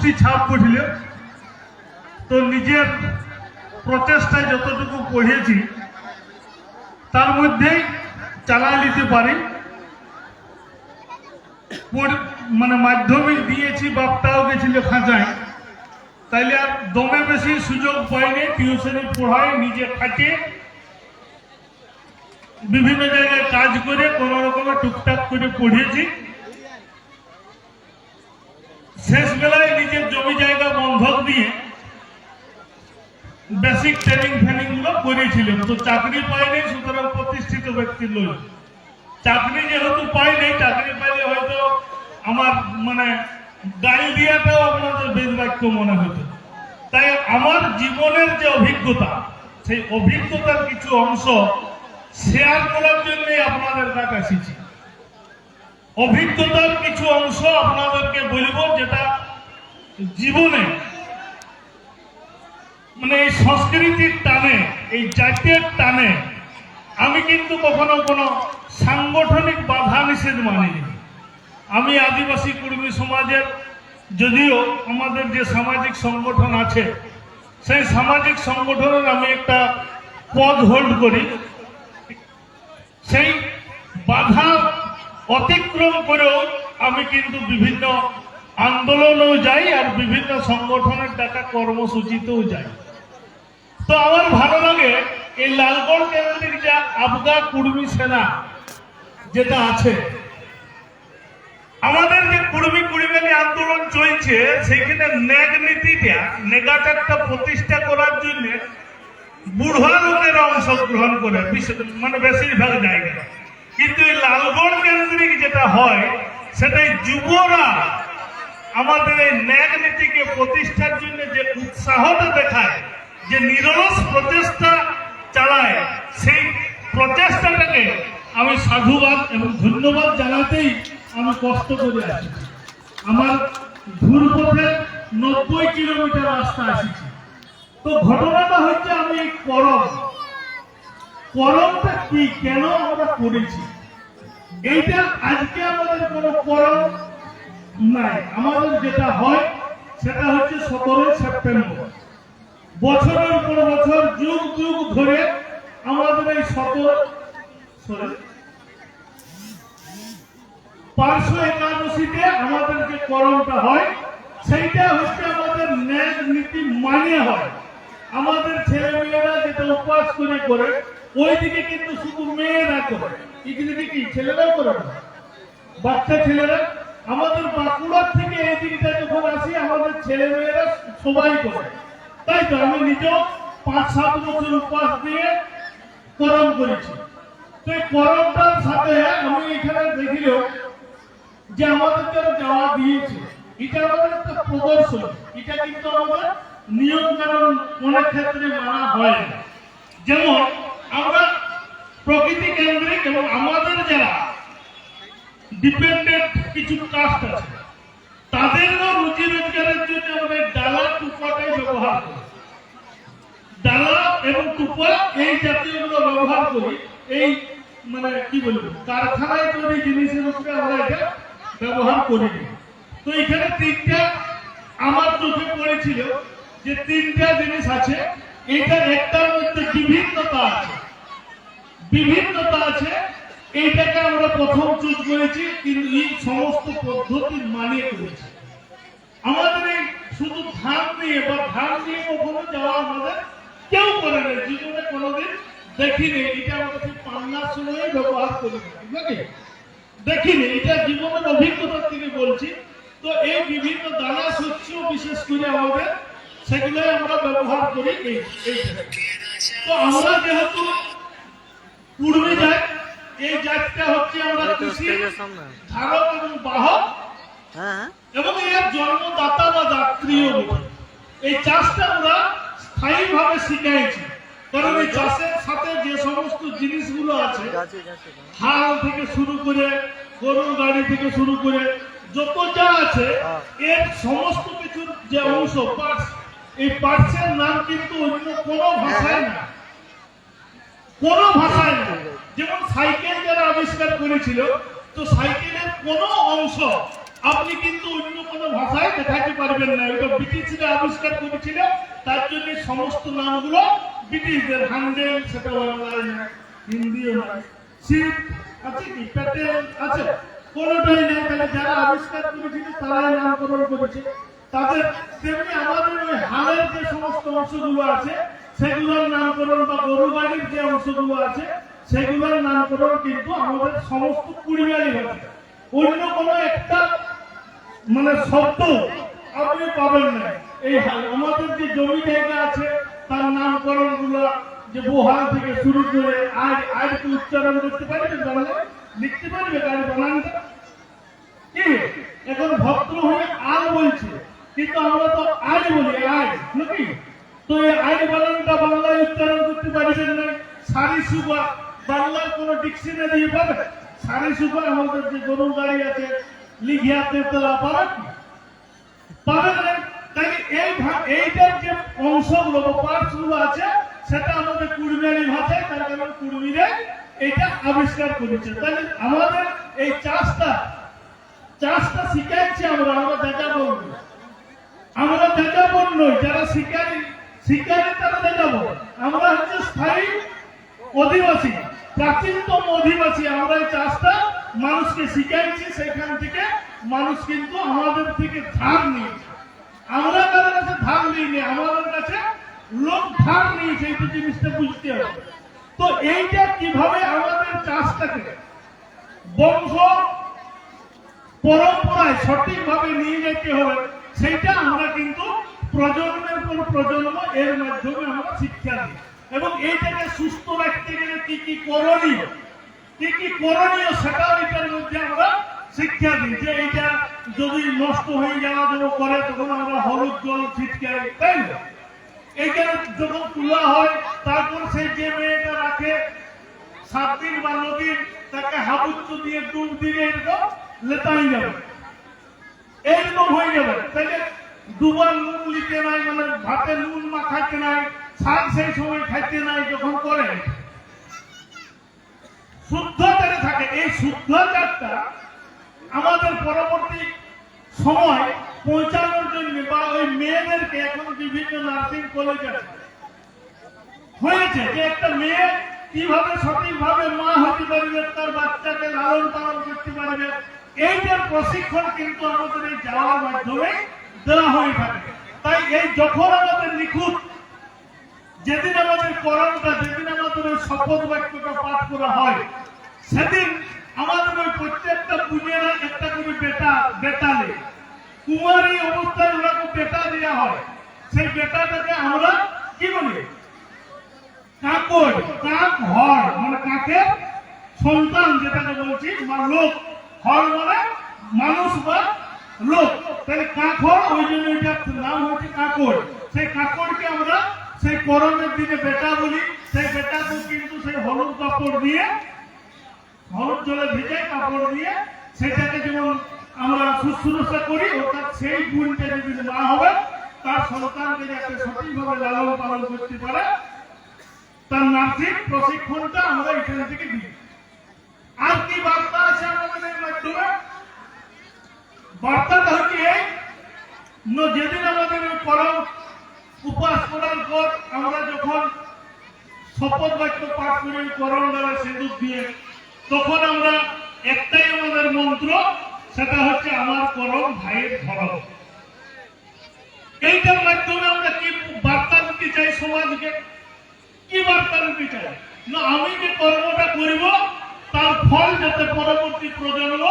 একুশটি ছাপ পড়িল তো নিজের প্রচেষ্টায় যতটুকু পড়িয়েছি, তার মধ্যেই চালাই নিতে পারি। মানে মাধ্যমিক দিয়েছি, বাপটাও গেছিল খাঁচায়। তাইলে আর দমে বেশি সুযোগ পাইনি, টিউশনে পড়ায় নিজে খাটিয়ে বিভিন্ন জায়গায় কাজ করে কোন রকমের টুকটাক করে পড়িয়েছি। শেষ বেলায় নিজের জমি জায়গা বন্ধক দিয়ে বেসিক ট্রেনিং ফ্রেনিংগুলো করেছিলাম তো চাকরি পাইনি সুতরাং প্রতিষ্ঠিত ব্যক্তির লোক চাকরি যেহেতু পাইনি চাকরি পাইলে হয়তো আমার মানে গাড়ি দিয়াটাও আপনাদের বেদ বাক্য মনে হতো। তাই আমার জীবনের যে অভিজ্ঞতা, সেই অভিজ্ঞতার কিছু অংশ শেয়ার করার জন্যই আপনাদের কাছে এসেছি। অভিজ্ঞতার কিছু অংশ আপনাদেরকে বলব, যেটা জীবনে মানে এই সংস্কৃতির টানে, এই জাতীয় টানে, আমি কিন্তু কখনো কোনো সাংগঠনিক বাধা নিষেধ মানিনি। আমি আদিবাসী কর্মী সমাজের, যদিও আমাদের যে সামাজিক সংগঠন আছে, সেই সামাজিক সংগঠনের আমি একটা পদ হোল্ড করি। সেই বাধা অতিক্রম করেও আমি কিন্তু বিভিন্ন আন্দোলনেও যাই আর বিভিন্ন সংগঠনের ডাকা কর্মসূচিতেও যাই তো আমার ভালো লাগে এই লালগড় কেন্দ্রিক যে আবগা কুর্মী সেনা যেটা আছে, আমাদের যে কুর্মী কুড়িবেলি আন্দোলন চলছে, সেখানে নেগ নীতিটা নেগাটারটা প্রতিষ্ঠা করার জন্য বুড়া লোকেরা অংশগ্রহণ করে মানে বেশিরভাগ জায়গায়। কিন্তু এই লালগড় কেন্দ্রিক যেটা হয়, সেটাই যুবরা আমাদের এই ন্যায় নীতিকে প্রতিষ্ঠার জন্য যে উৎসাহটা দেখায়, যে নিরলস প্রচেষ্টা চালায়, সেই প্রচেষ্টাটাকে আমি সাধুবাদ এবং ধন্যবাদ জানাতেই আমি কষ্ট করে আছি আমার ঘুরপথে নব্বই কিলোমিটার রাস্তা আসিছি তো ঘটনাটা হচ্ছে আমি করম করমটা কি, কেন আমরা করেছি? এইটা আজকে আমাদের কোনো করম নাই। আমাদের যেটা হয়, সেটা হচ্ছে সতেরোই সেপ্টেম্বর। বছরের পর বছর, যুগ যুগ ধরে আমাদের এই সতেরো পাঁচশো একাদশীতে আমাদের যে করমটা হয়। সেইটা হচ্ছে আমাদের ন্যায় নীতি মানে হয়। আমাদের ছেলেমেয়েরা যেটা উপাস করে করে, ওইদিকে কিন্তু শুধু মেয়েরা করে। এদিকে কি? ছেলেরাও করে না। বাচ্চা ছেলেরা আমাদের বাঁকুড়ার থেকে এই দিকটা যখন আসি, আমাদের ছেলে মেয়েরা সবাই করে। তাই তো আমি নিজেও পাঁচ, সাত বছর উপাস দিয়ে করম করেছি। তো এই করমটার সাথে আমি এখানে দেখিল যে আমাদের যাওয়া দিয়েছে, এটা আমাদের একটা প্রদর্শন। এটা কিন্তু আমাদের নিয়ম কারণ অনেক ক্ষেত্রে মানা হয় যেমন আমরা প্রকৃতি কেন্দ্রিক এবং আমাদের যারা ডিপেন্ডেন্ট কিছু কাস্ট আছে। তাদেরও রুজি রোজগারের জন্য এই ডালা, টুপাটাই ব্যবহার করি। ডালা এবং টুপা, এই জাতীয়গুলো ব্যবহার করি। এই মানে কি বলব, কারখানায় তৈরি জিনিসের উপরে আমরা এটা ব্যবহার করি তো এখানে তিনটা আমার চোখে পড়েছিল যে তিনটা জিনিস আছে। এটা একটার মধ্যে বিভিন্নতা আছে। বিভিন্নতা আছে এইটাকে আমরা প্রথম চুজ করেছি কিন্তু এই সমস্ত পদ্ধতি মানিয়ে করেছি আমাদের এই শুধু ধান নিয়ে বা ধান নিয়ে কখনো যাওয়া আমাদের কেউ করে না, জীবনে কোনোদিন দেখিনি। এটা আমরা সেই পান্নার সময় ব্যবহার করি নাকি দেখিনি, এটা জীবনের অভিজ্ঞতা থেকে বলছি। তো এই বিভিন্ন দানা শস্য বিশেষ করে আমাদের সেগুলো আমরা ব্যবহার করি এই তো আমরা যেহেতু পূর্বে যাই এই জাতটা হচ্ছে আমরা কৃষি ধারক এবং বাহক। হ্যাঁ। এবং এর জন্মদাতা বা যাত্রীও বটে। এই চাষটা আমরা স্থায়ীভাবে শিখাইছি। কারণ এই চাষের সাথে যে সমস্ত জিনিসগুলো আছে হাল থেকে শুরু করে গরুর গাড়ি থেকে শুরু করে যত যা আছে এর সমস্ত কিছুর যে অংশ পার্টস এই পার্টসের নাম কিন্তু অন্য কোনো ভাষায় না। কোনো ভাষায় না। যেমন সাইকেল যারা আবিষ্কার করেছিল, তো সাইকেলের কোনো অংশ আপনি কিন্তু অন্য কোনো ভাষায় দেখাতে পারবেন না। এটা ব্রিটিশরা আবিষ্কার করেছিল, তার জন্য সমস্ত নামগুলো ব্রিটিশদের হান্ডেল সেটা বাংলায় না, হিন্দিও না। শিব আছে কি? প্যাটেল আছে? কোনোটাই নেই। তাহলে যারা আবিষ্কার করেছিল, তারাই নামকরণ করেছে। তাদের তেমনি আমাদের ওই হাড়ের যে সমস্ত অংশগুলো আছে সেগুলোর নামকরণ বা গরু গাড়ির যে অংশগুলো আছে, সেগুলোর নামকরণ কিন্তু আমাদের সমস্ত কুড়িয়ারি হয়েছে। অন্য কোনো একটা মানে শব্দ আপনি পাবেন না। এই আমাদের যে জমি জায়গা আছে, তার নামকরণগুলো যে বোহাল থেকে শুরু করে আজ আজ কি উচ্চারণ করতে পারবে বাংলা লিখতে পারবে গাড়ি বানানটা কি? এখন ভক্ত হয়ে আর বলছে, কিন্তু আমরা তো আজ বলি, আজ, নাকি? তো এই আজ বানানটা বাংলায় উচ্চারণ করতে পারবেন না। সারি সুবা, বাংলার কোনো ডিকশনারি পাবে? সারি সুবা, আমাদের যে গরু গাড়ি আছে লিখিয়াতে তোলা পাবে কি? পাবে না। তাই এই এইটার যে অংশগুলো বা পার্টসগুলো আছে, সেটা আমাদের কুড়মিয়ারি ভাষায়, তার কারণ কুড়মিরে এটা আবিষ্কার করেছে। তাহলে আমাদের এই চাষটা চাষটা শিখাচ্ছি আমরা আমরা দেখা বলব আমরা দেখা বল নই, যারা শিকারি জিনিসটা বুঝতে হবে। তো এইটা কীভাবে আমাদের বংশ পরম্পরায় নিয়ে যেতে সেইটা আমরা কিন্তু প্রজন্মের পর প্রজন্ম এর মাধ্যমে আমরা শিক্ষা দিই। এবং এইটাকে সুস্থ রাখতে গেলে কি কি করণীয়, কি কি করণীয় সেটাও এটার মধ্যে আমরা শিক্ষা দিই যে এইটা যদি নষ্ট হয়ে যাওয়া যেন করে, তখন আমরা হলুদ জল ছিটকাই, তাই না? এইখানে যখন তোলা হয়, তারপর সেই যে মেয়েটা রাখে সাত দিন বা নদিন তাকে হাবুচ্চ দিয়ে ডুব দিয়ে এরকম লেতাই যাবে। এইরকম হয়ে যাবে। তাহলে দুবার নুন নিতে নাই মানে ভাতে নুন মাখাইতে নাই শাক সেই সময় খাইতে নাই, যখন করে। শুদ্ধতারে থাকে। এই শুদ্ধতারটা আমাদের পরবর্তী সময় পৌঁছানোর জন্য বা ওই মেয়েদেরকে এখন বিভিন্ন নার্সিং কলেজ আছে হয়েছে যে একটা মেয়ে কীভাবে সঠিকভাবে মা হতে পারবে, তার বাচ্চাকে লালন পালন করতে পারবে, এইটার প্রশিক্ষণ কিন্তু আমাদের এই যাওয়ার মাধ্যমে দেওয়া হয়ে থাকে। তাই এই যখন আমাদের নিখুঁত, যেদিন আমাদের করণটা, যেদিন আমাদের ওই শপথ বাক্যটা পাঠ করা হয়, সেদিন আমাদের ওই প্রত্যেকটা পুজোরা একটা করে বেটা বেটালে কুমারী অবস্থায় ওনাকে বেটা দেওয়া হয়। সেই বেটাটাকে আমরা কি বলি? কাকড় কাক হর মানে কাকের সন্তান যেটাকে বলছি বা লোক। হর মানে মানুষ বা লোক তাহলে কাক হর ওই জন্য এটার নাম হচ্ছে কাকড় সেই কাকড়কে আমরা সেই করমের দিনে বেটা বলি। সেই বেটাকে কিন্তু সেই হলুদ কাপড় দিয়ে, হলুদ জলে ভিজে কাপড় দিয়ে সেটাকে যেমন আমরা শুশ্রূষা করি অর্থাৎ সেই গুণটা যদি না হবে, তার সন্তানকে যাতে সঠিকভাবে লালন পালন করতে পারে, তার নার্সিং প্রশিক্ষণটা আমরা এখান থেকে দিই। আর কি বার্তা আছে আমাদের মাধ্যমে? বার্তাটা হচ্ছে এই যেদিন আমাদের পরম উপাস করার পর আমরা যখন শপথ বাক্য পাঠ করি করণ দ্বারা সিঁদুর দিয়ে, তখন আমরা একটাই আমাদের মন্ত্র, সেটা হচ্ছে আমার করম ভাইয়ের ধরম। এইটার মাধ্যমে আমরা কি বার্তা দিতে চাই সমাজকে? কি বার্তা দিতে চাই? না, আমি যে কর্মটা করিব, তার ফল যাতে পরবর্তী প্রজন্ম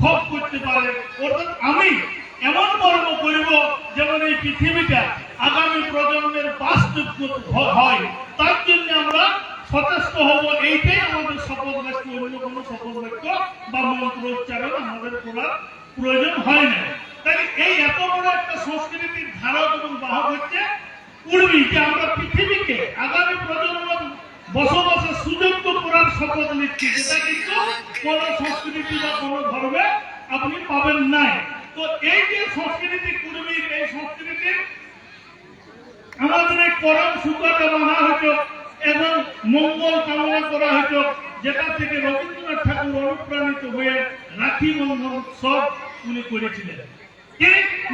ভোগ করতে পারে। অর্থাৎ আমি এমন কর্ম করিব যেমন এই পৃথিবীটা আগামী প্রজন্মের হ- হয়। তার জন্য আমরা সচেষ্ট হব। এইটাই আমাদের শপথ বাক্য। অন্য কোনো শপথ বাক্য বা মন্ত্র উচ্চারণ আমাদের করার প্রয়োজন হয় না। তাই এই এত বড় একটা সংস্কৃতির ধারক এবং বাহক হচ্ছে উর্মি, যে আমরা পৃথিবীকে আগামী প্রজন্ম বসবাসের সুযোগ করার শপথ নিচ্ছি যেটা কিন্তু কোন সংস্কৃতি বা কোন ধর্মে আপনি পাবেন নাই। তো এই যে সংস্কৃতি কুর্মীর এই সংস্কৃতির আমাদের পরম সুখটা মানা হতো এবং মঙ্গল কামনা করা হতো যেটা থেকে রবীন্দ্রনাথ ঠাকুর অনুপ্রাণিত হয়ে রাখি বন্ধন উৎসব উনি করেছিলেন।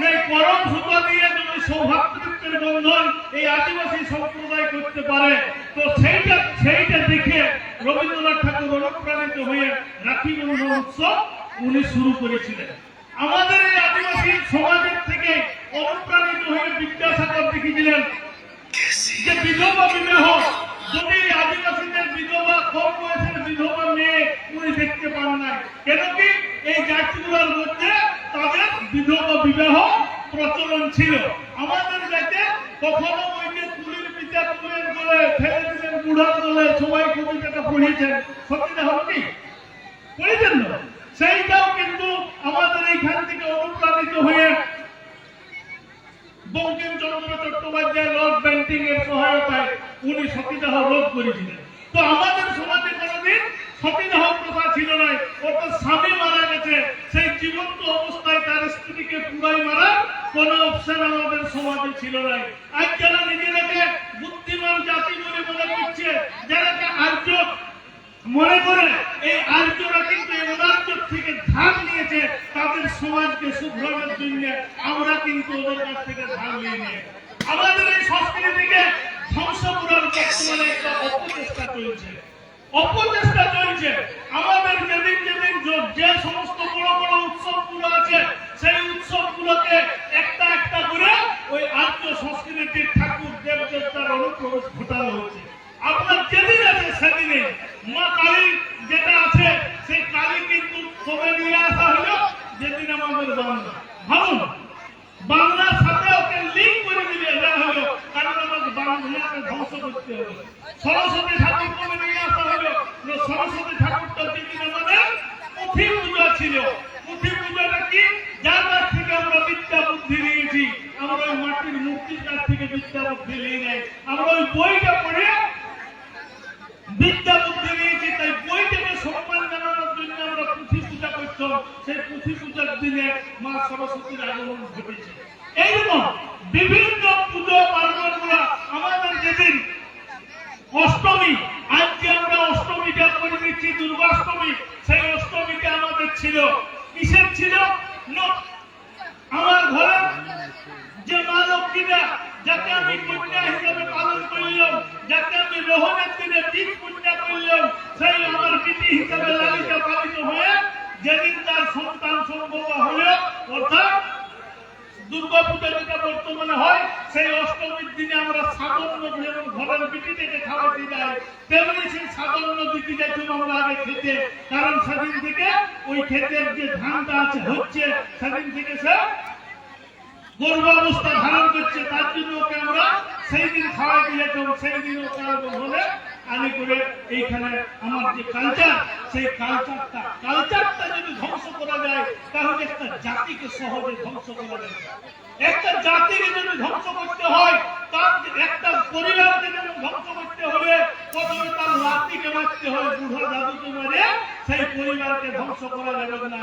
না পরম সুতা দিয়ে যদি সৌভাতৃত্বের বন্ধন এই আদিবাসী সম্প্রদায় করতে পারে, তো সেইটা অনুপ্রাণিত হয়ে রাখি বন্ধন উৎসব উনি শুরু করেছিলেন। আমাদের এই আদিবাসী সমাজের থেকে অনুপ্রাণিত হয়ে বিদ্যাসাগর দেখেছিলেন যে বিধবা বিবাহ, যদি আদিবাসীদের বিধবা, কম বয়সের বিধবা মেয়ে উনি দেখতে পান নাই, কেন কি এই জাতিগুলোর মধ্যে তাদের বিধবা বিবাহ প্রচলন ছিল। আমাদের জাতে কখনো ওই যে কুলির পিতা কুলের বলে ফেলে চট্টোপাধ্যায় লর্ড ব্যান্টিং এর সহায়তায় উনি সতীদাহ করেছিলেন। তো আমাদের সমাজে কোনোদিন সতীদাহ প্রথা ছিল না অর্থাৎ স্বামী মারা গেছে, সেই জীবন্ত অবস্থায় তার স্ত্রীকে পুরাই মারার কোন অপশন আমাদের সমাজে ছিল না। আজ যারা নিজেদেরকে বুদ্ধিমান জাতি বলে মনে করছে যারাকে আর্য মনে করে। এই আর্যরা কিন্তু অনার্য থেকে ধার নিয়েছে, তাদের সমাজকে শুভ্রমের জন্য আমরা কিন্তু ওদের কাছ থেকে ধার নিয়ে নিই আমাদের এই সংস্কৃতিকে ধ্বংস করার বর্তমানে একটা অপচেষ্টা চলছে। অপচেষ্টা চলছে। আমাদের যেদিন যেদিন য- সমস্ত বড় বড় উৎসবগুলো আছে, সেই উৎসবগুলোকে একটা একটা করে ওই আর্য সংস্কৃতির ঠাকুর দেব দেবতার অনুপ্রবেশ ঘটানো হচ্ছে। আপনার যেদিন আছে সেদিনে মা কালী যেটা আছে, সেই কালী কিন্তু নিয়ে আসা যেদিন আমাদের বাংলা। ভাবুন, বাংলার সাথে ওকে লিঙ্ক করে দিলে দেওয়া কারণ ধ্বংস করতে হবে। সরস্বতী ঠাকুর কবে নিয়ে আসা হলো না সরস্বতী ঠাকুরটা যেদিন আমাদের পুঁথি পূজা ছিল পুঁথি পূজাটা কি যার কাছ থেকে আমরা বিদ্যা বুদ্ধি নিয়েছি আমরা ওই মাটির মূর্তির কাছ থেকে বিদ্যা বুদ্ধি নিয়ে নেই আমরা ওই বইটা পড়ে বিদ্যা বুদ্ধি নিয়েছি তাই বইটাকে সম্মান জানানোর জন্য আমরা পুঁথি পূজা করতাম পূজার দিনে মা সরস্বতীর আগমন ঘটেছে। এইরকম বিভিন্ন পুজো পার্বণগুলো আমাদের যেদিন অষ্টমী, আজকে আমরা অষ্টমীটা করে দিচ্ছি, দুর্গাষ্টমী, সেই অষ্টমীটা আমাদের ছিল। কিসের ছিল? আমার ঘরে যে মা লক্ষ্মীটা, যাকে আমি কন্যা হিসাবে পালন করলাম, যাকে আমি রোহণের দিনে বীজ কন্যা করলাম, সেই আমার বিধি হিসাবে লালিত পালিত হয়ে যেদিন তার সন্তান সম্ভব হলো অর্থাৎ দুর্গা বর্তমানে হয়, সেই অষ্টমীর দিনে আমরা সাধারণ যেমন ঘরের বিটি থেকে খাওয়াতে তেমনি সেই দিকে যাইতাম আমরা আগে খেতে। কারণ সেদিন থেকে ওই ক্ষেতের যে ধানটা আছে, হচ্ছে, সেদিন থেকে সে গর্ভাবস্থা ধারণ করছে, তার জন্য ওকে আমরা সেই দিন খাওয়াইতে যেতাম সেই দিন ওকে হলে আনি করে এইখানে আমার যে কালচার সেই কালচারটা কালচারটা যদি করা যায় তাহলে একটা জাতিকে সহজে ধ্বংস করা যায়। একটা জাতিকে যদি ধ্বংস করতে হয়, তার একটা পরিবারকে যদি ধ্বংস করতে হবে প্রথমে তার লাতিকে মারতে হয়, বুড়ো দাদুকে মারে, সেই পরিবারকে ধ্বংস করা যাবে না।